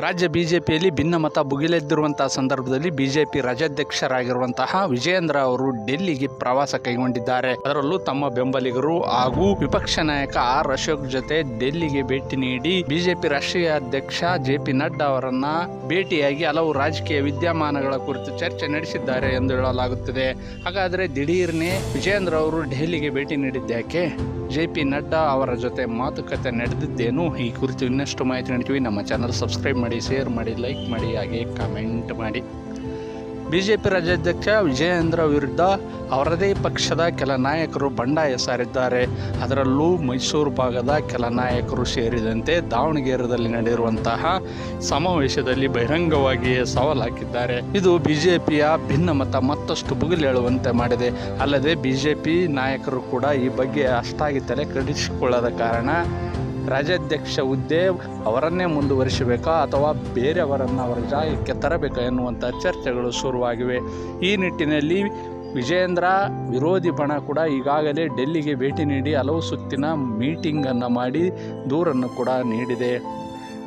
ರಾಜ್ಯ ಬಿಜೆಪಿಯಲ್ಲಿ ಭಿನ್ನಮತ ಭುಗಿಲೆದ್ದಿರುವಂತಹ ಸಂದರ್ಭದಲ್ಲಿ ಬಿಜೆಪಿ ರಾಜ್ಯಾಧ್ಯಕ್ಷರಾಗಿರುವಂತಹ ವಿಜಯೇಂದ್ರ ಅವರು ಡೆಲ್ಲಿಗೆ ಪ್ರವಾಸ ಕೈಗೊಂಡಿದ್ದಾರೆ. ಅದರಲ್ಲೂ ತಮ್ಮ ಬೆಂಬಲಿಗರು ಹಾಗೂ ವಿಪಕ್ಷ ನಾಯಕ ಆರ್ ಅಶೋಕ್ ಜೊತೆ ಡೆಲ್ಲಿಗೆ ಭೇಟಿ ನೀಡಿ ಬಿಜೆಪಿ ರಾಷ್ಟ್ರೀಯ ಅಧ್ಯಕ್ಷ ಜೆ ಪಿ ನಡ್ಡಾ ಅವರನ್ನ ಭೇಟಿಯಾಗಿ ಹಲವು ರಾಜಕೀಯ ವಿದ್ಯಮಾನಗಳ ಕುರಿತು ಚರ್ಚೆ ನಡೆಸಿದ್ದಾರೆ ಎಂದು ಹೇಳಲಾಗುತ್ತದೆ. ಹಾಗಾದರೆ ದಿಢೀರ್ನೆ ವಿಜಯೇಂದ್ರ ಅವರು ಡೆಲ್ಲಿಗೆ ಭೇಟಿ ನೀಡಿದ್ದ್ಯಾಕೆ ಜೆ ಪಿ ನಡ್ಡಾ ಅವರ ಜೊತೆ ಮಾತುಕತೆ ನಡೆದಿದ್ದೇನು, ಈ ಕುರಿತು ಇನ್ನಷ್ಟು ಮಾಹಿತಿ ನೀಡ್ತೀವಿ. ನಮ್ಮ ಚಾನಲ್ ಸಬ್ಸ್ಕ್ರೈಬ್ ಮಾಡಿ ಶೇರ್ ಮಾಡಿ ಲೈಕ್ ಮಾಡಿ, ಹಾಗೆ ಕಾಮೆಂಟ್ ಮಾಡಿ. ಬಿಜೆಪಿ ರಾಜ್ಯಾಧ್ಯಕ್ಷ ವಿಜಯೇಂದ್ರ ವಿರುದ್ಧ ಅವರದೇ ಪಕ್ಷದ ಕೆಲ ನಾಯಕರು ಬಂಡಾಯ ಸಾರಿದ್ದಾರೆ. ಅದರಲ್ಲೂ ಮೈಸೂರು ಭಾಗದ ಕೆಲ ನಾಯಕರು ಸೇರಿದಂತೆ ದಾವಣಗೆರೆಯಲ್ಲಿ ನಡೆದಿರುವಂತಹ ಸಮಾವೇಶದಲ್ಲಿ ಬಹಿರಂಗವಾಗಿಯೇ ಸವಾಲು ಹಾಕಿದ್ದಾರೆ. ಇದು ಬಿಜೆಪಿಯ ಭಿನ್ನಮತ ಮತ್ತಷ್ಟು ಭುಗಿಲೇಳುವಂತೆ ಮಾಡಿದೆ. ಅಲ್ಲದೆ ಬಿಜೆಪಿ ನಾಯಕರು ಕೂಡ ಈ ಬಗ್ಗೆ ಅಷ್ಟಾಗಿ ತಲೆ ಕಡಿಸಿಕೊಳ್ಳದ ಕಾರಣ ರಾಜ್ಯಾಧ್ಯಕ್ಷ ಹುದ್ದೆ ಅವರನ್ನೇ ಮುಂದುವರಿಸಬೇಕಾ ಅಥವಾ ಬೇರೆಯವರನ್ನು ಅವರ ಜಾಗಕ್ಕೆ ತರಬೇಕಾ ಎನ್ನುವಂಥ ಚರ್ಚೆಗಳು ಶುರುವಾಗಿವೆ. ಈ ನಿಟ್ಟಿನಲ್ಲಿ ವಿಜೇಂದ್ರ ವಿರೋಧಿ ಬಣ ಕೂಡ ಈಗಾಗಲೇ ಡೆಲ್ಲಿಗೆ ಭೇಟಿ ನೀಡಿ ಹಲವು ಸುತ್ತಿನ ಮೀಟಿಂಗನ್ನು ಮಾಡಿ ದೂರನ್ನು ಕೂಡ ನೀಡಿದೆ.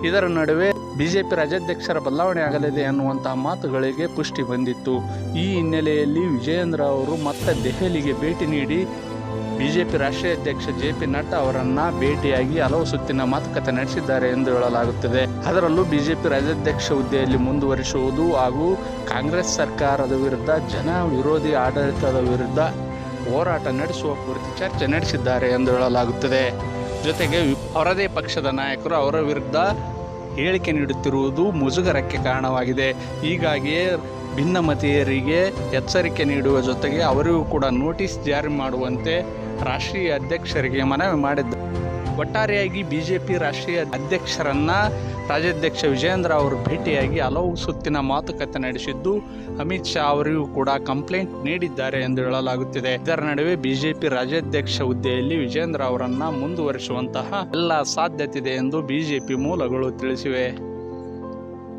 ಇದರ ನಡುವೆ ಬಿಜೆಪಿ ರಾಜ್ಯಾಧ್ಯಕ್ಷರ ಬದಲಾವಣೆ ಆಗಲಿದೆ ಅನ್ನುವಂತಹ ಮಾತುಗಳಿಗೆ ಪುಷ್ಟಿ ಬಂದಿತ್ತು. ಈ ಹಿನ್ನೆಲೆಯಲ್ಲಿ ವಿಜಯೇಂದ್ರ ಅವರು ಮತ್ತೆ ದೆಹಲಿಗೆ ಭೇಟಿ ನೀಡಿ ಬಿಜೆಪಿ ರಾಷ್ಟ್ರೀಯ ಅಧ್ಯಕ್ಷ ಜೆ ಪಿ ನಡ್ಡಾ ಅವರನ್ನ ಭೇಟಿಯಾಗಿ ಹಲವು ಸುತ್ತಿನ ಮಾತುಕತೆ ನಡೆಸಿದ್ದಾರೆ ಎಂದು ಹೇಳಲಾಗುತ್ತದೆ. ಅದರಲ್ಲೂ ಬಿಜೆಪಿ ರಾಜ್ಯಾಧ್ಯಕ್ಷ ಹುದ್ದೆಯಲ್ಲಿ ಮುಂದುವರಿಸುವುದು ಹಾಗೂ ಕಾಂಗ್ರೆಸ್ ಸರ್ಕಾರದ ವಿರುದ್ಧ ಜನ ವಿರೋಧಿ ಆಡಳಿತದ ವಿರುದ್ಧ ಹೋರಾಟ ನಡೆಸುವ ಕುರಿತು ಚರ್ಚೆ ನಡೆಸಿದ್ದಾರೆ ಎಂದು ಹೇಳಲಾಗುತ್ತದೆ. ಜೊತೆಗೆ ಅವರದೇ ಪಕ್ಷದ ನಾಯಕರು ಅವರ ವಿರುದ್ಧ ಹೇಳಿಕೆ ನೀಡುತ್ತಿರುವುದು ಮುಜುಗರಕ್ಕೆ ಕಾರಣವಾಗಿದೆ. ಹೀಗಾಗಿಯೇ ಭಿನ್ನಮತೀಯರಿಗೆ ಎಚ್ಚರಿಕೆ ನೀಡುವ ಜೊತೆಗೆ ಅವರಿಗೂ ಕೂಡ ನೋಟಿಸ್ ಜಾರಿ ಮಾಡುವಂತೆ ರಾಷ್ಟ್ರೀಯ ಅಧ್ಯಕ್ಷರಿಗೆ ಮನವಿ ಮಾಡಿದ್ದ ಒಟ್ಟಾರೆಯಾಗಿ ಬಿಜೆಪಿ ರಾಷ್ಟ್ರೀಯ ಅಧ್ಯಕ್ಷರನ್ನ ರಾಜ್ಯಾಧ್ಯಕ್ಷ ವಿಜಯೇಂದ್ರ ಅವರು ಭೇಟಿಯಾಗಿ ಹಲವು ಸುತ್ತಿನ ಮಾತುಕತೆ ನಡೆಸಿದ್ದು, ಅಮಿತ್ ಶಾ ಅವರಿಗೂ ಕೂಡ ಕಂಪ್ಲೇಂಟ್ ನೀಡಿದ್ದಾರೆ ಎಂದು ಹೇಳಲಾಗುತ್ತಿದೆ. ಇದರ ನಡುವೆ ಬಿಜೆಪಿ ರಾಜ್ಯಾಧ್ಯಕ್ಷ ಹುದ್ದೆಯಲ್ಲಿ ವಿಜೇಂದ್ರ ಅವರನ್ನ ಮುಂದುವರಿಸುವಂತಹ ಎಲ್ಲ ಸಾಧ್ಯತೆ ಇದೆ ಎಂದು ಬಿಜೆಪಿ ಮೂಲಗಳು ತಿಳಿಸಿವೆ.